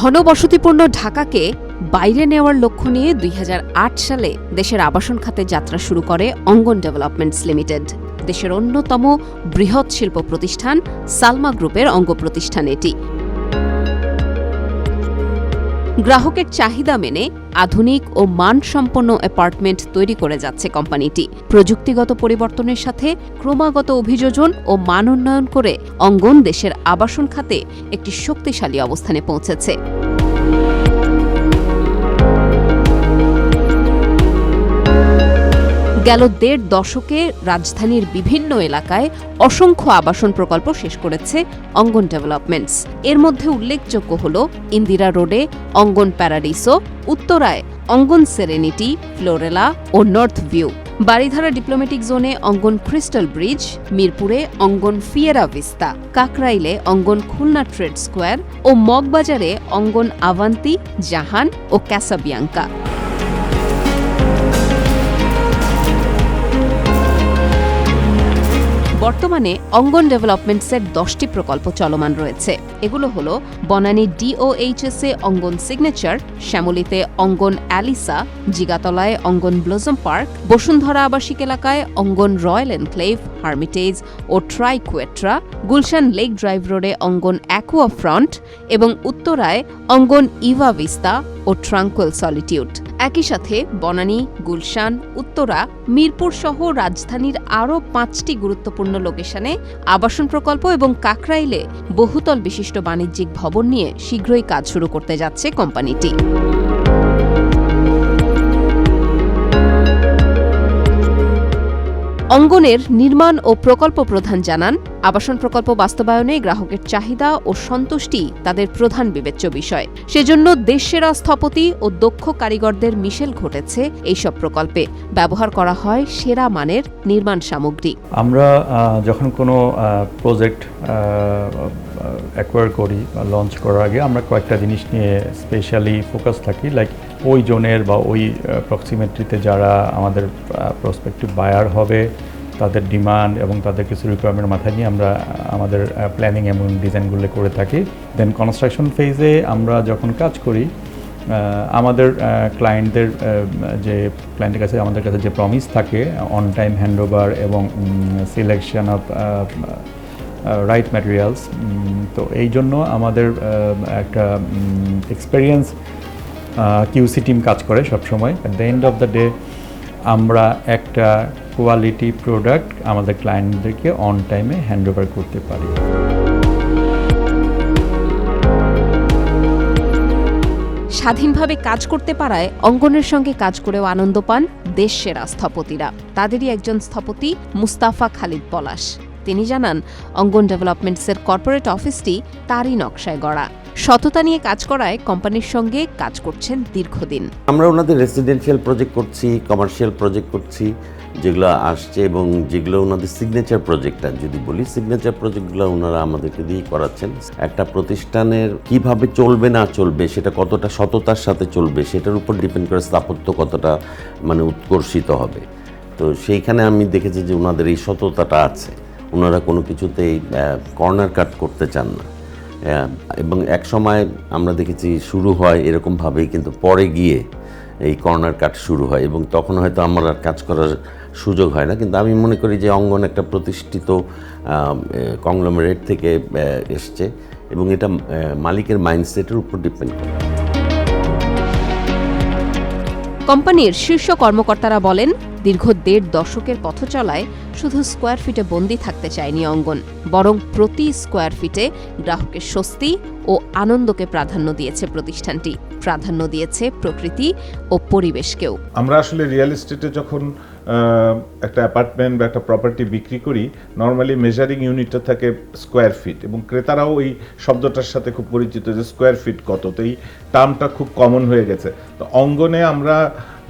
ঘনবসতিপূর্ণ ঢাকাকে বাইরে নেওয়ার লক্ষ্য নিয়ে দুই হাজার আট সালে দেশের আবাসন খাতে যাত্রা শুরু করে অঙ্গন ডেভেলপমেন্টস লিমিটেড। দেশের অন্যতম বৃহৎ শিল্প প্রতিষ্ঠান সালমা গ্রুপের অঙ্গ প্রতিষ্ঠান এটি। গ্রাহকের চাহিদা মেনে আধুনিক ও মানসম্পন্ন অ্যাপার্টমেন্ট তৈরি করে যাচ্ছে কোম্পানিটি। প্রযুক্তিগত পরিবর্তনের সাথে ক্রমাগত অভিযোজন ও মান উন্নয়ন করে অঙ্গন দেশের আবাসন খাতে একটি শক্তিশালী অবস্থানে পৌঁছেছে। গেল দেড় দশকে রাজধানীর বিভিন্ন এলাকায় অসংখ্য আবাসন প্রকল্প শেষ করেছে অঙ্গন ডেভেলপমেন্টস। এর মধ্যে উল্লেখযোগ্য হল ইন্দিরা রোডে অঙ্গন প্যারাডিসো উত্তরায় অঙ্গন সেরেনিটি, ফ্লোরেলা ও নর্থ ভিউ। বারিধারা ডিপ্লোম্যাটিক জোনে অঙ্গন ক্রিস্টাল ব্রিজ, মিরপুরে অঙ্গন ফিয়েরা ভিস্তা, কাকরাইলে অঙ্গন খুলনা ট্রেড স্কোয়ার ও মগবাজারে অঙ্গন আভান্তি জাহান ও ক্যাসাবিয়াঙ্কা। বর্তমানে অঙ্গন ডেভেলপমেন্টসের দশটি প্রকল্প চলমান রয়েছে। এগুলো হল বনানী ডিওএইচএস এ অঙ্গন সিগনেচার, শ্যামলীতে অঙ্গন অ্যালিসা, জিগাতলায় অঙ্গন ব্লজম পার্ক, বসুন্ধরা আবাসিক এলাকায় অঙ্গন রয়্যাল এনক্লেভ, হার্মিটেজ ও ট্রাইকুয়েট্রা, গুলশান লেক ড্রাইভ রোডে অঙ্গন অ্যাকুয়া ফ্রন্ট এবং উত্তরায় অঙ্গন ইভা ভিস্তা ও ট্রাঙ্কুয়েল সলিটিউড। একই সাথে বনানী, গুলশান, উত্তরা, মিরপুর সহ রাজধানীর আরও পাঁচটি গুরুত্বপূর্ণ লোকেশনে আবাসন প্রকল্প এবং কাকরাইলে বহুতল বিশিষ্ট বাণিজ্যিক ভবন নিয়ে শীঘ্রই কাজ শুরু করতে যাচ্ছে কোম্পানিটি। অঙ্গনের নির্মাণ ও প্রকল্প প্রধান জানান, আবাসন প্রকল্প বাস্তবায়নে গ্রাহকের চাহিদা ও সন্তুষ্টি তাদের প্রধান বিবেচ্য বিষয়। সেজন্য দেশসেরা স্থপতি ও দক্ষ কারিগরদের মিশেল ঘটেছে এইসব প্রকল্পে। ব্যবহার করা হয় সেরা মানের নির্মাণ সামগ্রী। আমরা যখন কোনো প্রজেক্ট অ্যাকোয়ার করি বা লঞ্চ করার আগে আমরা কয়েকটা জিনিস নিয়ে স্পেশালি ফোকাস থাকি, লাইক ওই জোনের বা ওই প্রক্সিমেট্রিতে যারা আমাদের প্রসপেক্টিভ বায়ার হবে, তাদের ডিমান্ড এবং তাদের কিছু রিকোয়ারমেন্ট মাথায় নিয়ে আমরা আমাদের প্ল্যানিং এবং ডিজাইনগুলো করে থাকি। দেন কনস্ট্রাকশন ফেজে আমরা যখন কাজ করি আমাদের ক্লায়েন্টদের যে ক্লায়েন্টের কাছে, আমাদের কাছে যে প্রমিস থাকে অন টাইম হ্যান্ডওভার এবং সিলেকশন অফ রাইট ম্যাটেরিয়ালস তো এই জন্য আমাদের একটা এক্সপেরিয়েন্স কিউসি টিম কাজ করে সবসময়। At the end of the day আমরা একটা কোয়ালিটি প্রোডাক্ট আমাদের ক্লায়েন্টদেরকে অন টাইমে হ্যান্ডওভার করতে পারি। স্বাধীনভাবে কাজ করতে পারায় অঙ্গনের সঙ্গে কাজ করেও আনন্দ পান দেশ সেরা স্থপতিরা তাদেরই একজন স্থপতি মুস্তাফা খালিদ পলাশ। তিনি জানান, অঙ্গন ডেভেলপমেন্টসের কর্পোরেট অফিসটি তারই নকশায় গড়া। সততা নিয়ে কাজ করায় কোম্পানির সঙ্গে কাজ করছেন দীর্ঘদিন। আমরা ওনাদের রেসিডেন্সিয়াল প্রজেক্ট করছি কমার্শিয়াল প্রজেক্ট করছি, যেগুলো আসছে এবং যেগুলো ওনাদের সিগনেচার প্রজেক্টটা যদি বলি সিগনেচার প্রজেক্টগুলো ওনারা আমাদেরকে দিয়েই করাচ্ছেন। একটা প্রতিষ্ঠানের কীভাবে চলবে না চলবে, সেটা কতটা সততার সাথে চলবে, সেটার উপর ডিপেন্ড করে স্থাপত্য কতটা মানে উৎকর্ষিত হবে। তো সেইখানে আমি দেখেছি যে ওনাদের এই সততাটা আছে। ওনারা কোনো কিছুতেই কর্নার কাট করতে চান না। এবং এক সময় আমরা দেখেছি শুরু হয় এরকমভাবেই, কিন্তু পরে গিয়ে এই কর্নার কাট শুরু হয় এবং তখন হয়তো আমার আর কাজ করার সুযোগ হয় না। কিন্তু আমি মনে করি যে অঙ্গন একটা প্রতিষ্ঠিত কংগ্লোমারেট থেকে এসছে এবং এটা মালিকের মাইন্ডসেটের উপর ডিপেন্ড করে। কোম্পানির শীর্ষ কর্মকর্তারা বলেন, দীর্ঘ দেড় দশকের পথ চলায় শুধু স্কোয়ার ফিটে বন্দি থাকতে চায়নি অঙ্গন, বরং প্রতি স্কোয়ার ফিটে গ্রাহকের স্বস্তি ও আনন্দকে প্রাধান্য দিয়েছে প্রতিষ্ঠানটি। প্রাধান্য দিয়েছে প্রকৃতি ও পরিবেশকেও। আমরা আসলে রিয়েল এস্টেটে যখন একটা অ্যাপার্টমেন্ট বা একটা প্রপার্টি বিক্রি করি নর্মালি মেজারিং ইউনিটটা থাকে স্কোয়ার ফিট এবং ক্রেতারাও ওই শব্দটার সাথে খুব পরিচিত যে স্কোয়ার ফিট কত। তো এই টার্মটা খুব কমন হয়ে গেছে। তো অঙ্গনে আমরা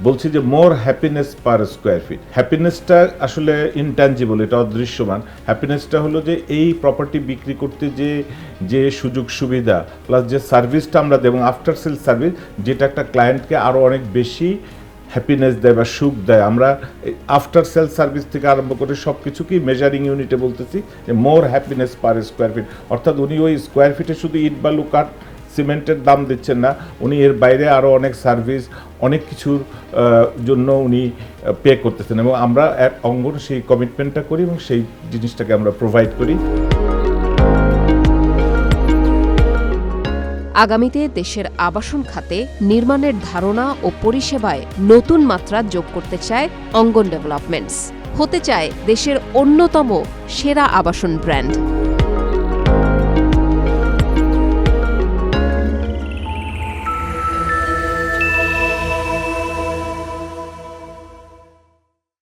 বলছি যে more happiness per square feet হ্যাপিনেসটা আসলে ইনট্যাঞ্জিবল এটা অদৃশ্যমান। হ্যাপিনেসটা হলো যে এই প্রপার্টি বিক্রি করতে যে যে সুযোগ সুবিধা প্লাস যে সার্ভিসটা আমরা দেবো আফটার সেল সার্ভিস যেটা একটা ক্লায়েন্টকে আরও অনেক বেশি হ্যাপিনেস দেয় বা সুখ দেয়। আমরা আফটার সেল সার্ভিস থেকে আরম্ভ করে সব কিছুকেই মেজারিং ইউনিটে বলতেছি যে more happiness per square feet অর্থাৎ উনি ওই স্কোয়ার ফিটে শুধু ইট বালু কাঠ সিমেন্টের দাম দিচ্ছেন না, উনি এর বাইরে আরও অনেক সার্ভিস অনেক কিছুর জন্য উনি পে করতেছেন। এবং আমরা এক অঙ্গন সেই কমিটমেন্টটা করি এবং সেই জিনিসটাকে আমরা প্রোভাইড করি। আগামীতে দেশের আবাসন খাতে নির্মাণের ধারণা ও পরিষেবায় নতুন মাত্রা যোগ করতে চায় অঙ্গন ডেভেলপমেন্টস। হতে চায় দেশের অন্যতম সেরা আবাসন ব্র্যান্ড।